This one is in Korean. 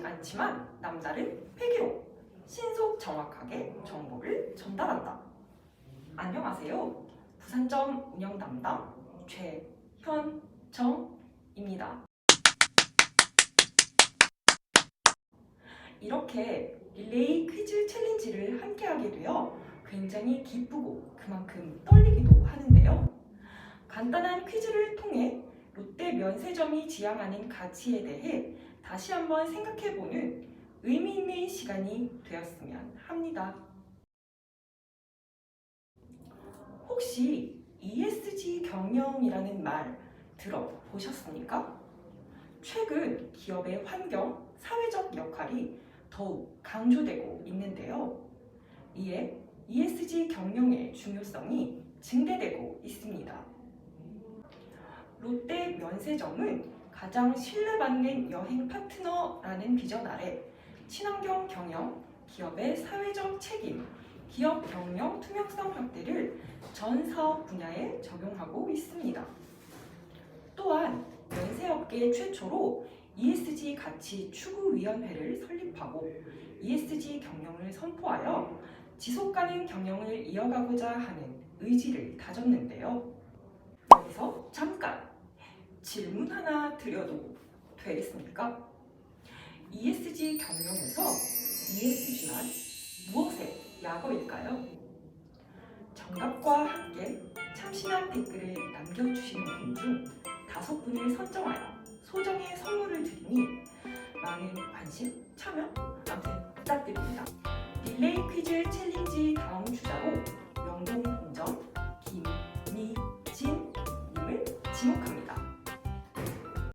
않지만 남다른 회기로 신속 정확하게 정보를 전달한다. 안녕하세요. 부산점 운영 담당 최현정입니다. 이렇게 릴레이 퀴즈 챌린지를 함께 하게 되어 굉장히 기쁘고 그만큼 떨리기도 하는데요. 간단한 퀴즈를 통해 롯데 면세점이 지향하는 가치에 대해 다시 한번 생각해보는 의미 있는 시간이 되었으면 합니다. 혹시 ESG 경영이라는 말 들어보셨습니까? 최근 기업의 환경, 사회적 역할이 더욱 강조되고 있는데요. 이에 ESG 경영의 중요성이 증대되고 있습니다. 롯데 면세점은 가장 신뢰받는 여행 파트너라는 비전 아래 친환경 경영, 기업의 사회적 책임, 기업 경영 투명성 확대를 전 사업 분야에 적용하고 있습니다. 또한 면세업계 최초로 ESG 가치 추구위원회를 설립하고 ESG 경영을 선포하여 지속 가능 경영을 이어가고자 하는 의지를 다졌는데요. 질문 하나 드려도 되겠습니까? ESG 경영에서 ESG란 무엇의 약어일까요? 정답과 함께 참신한 댓글을 남겨주시는 분 중 다섯 분을 선정하여 소정의 선물을 드리니 많은 관심, 참여, 아무튼 부탁드립니다. 릴레이 퀴즈 챌린지 다음 주자로 명동 본점 김미진님을 지목합니다.